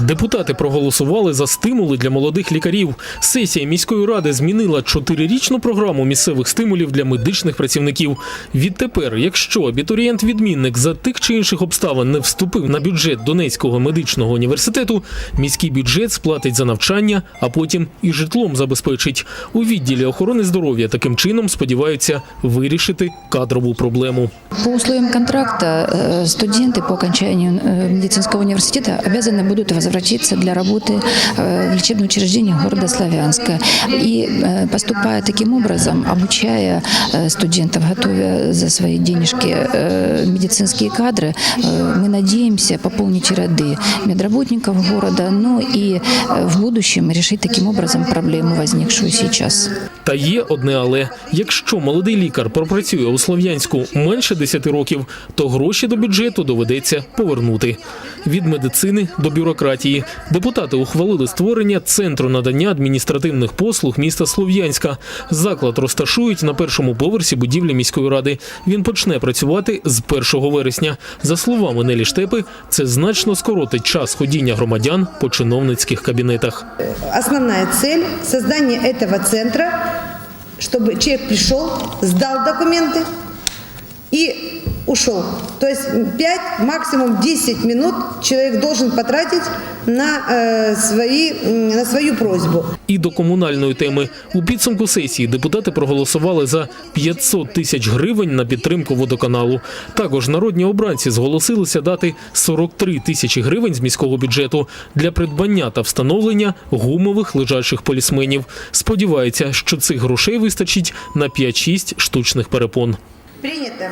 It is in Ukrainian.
Депутати проголосували за стимули для молодих лікарів. Сесія міської ради змінила чотирирічну програму місцевих стимулів для медичних працівників. Відтепер, якщо абітурієнт-відмінник за тих чи інших обставин не вступив на бюджет Донецького медичного університету, міський бюджет сплатить за навчання, а потім і житлом забезпечить. У відділі охорони здоров'я таким чином сподіваються вирішити кадрову проблему. По условиям контракта э, студенты по окончанию э, медицинского университета обязаны будут возвратиться для работы э, в лечебное учреждение города Славянска. И э, поступая таким образом, обучая э, студентов, готовя за свои денежки э, медицинские кадры, э, мы надеемся пополнить ряды медработников города, ну и э, в будущем решить таким образом проблему, возникшую сейчас. Та є одне але якщо молодий лікар пропрацює у Слов'янську менше 10 років, то гроші до бюджету доведеться повернути. Від медицини до бюрократії депутати ухвалили створення центру надання адміністративних послуг міста Слов'янська. Заклад розташують на першому поверсі будівлі міської ради. Він почне працювати з 1 вересня. За словами Нелі Штепи, це значно скоротить час ходіння громадян по чиновницьких кабінетах. Основная цель создания этого центра, чтобы человек пришел, сдал документы и ушел. То есть 5, максимум 10 минут человек должен потратить на, э, свои, на свою просьбу. І до комунальної теми у підсумку сесії депутати проголосували за 500 тисяч гривень на підтримку водоканалу. Також народні обранці зголосилися дати 43 тисячі гривень з міського бюджету для придбання та встановлення гумових лежачих полісменів. Сподіваються, що цих грошей вистачить на 5-6 штучних перепон. Принято.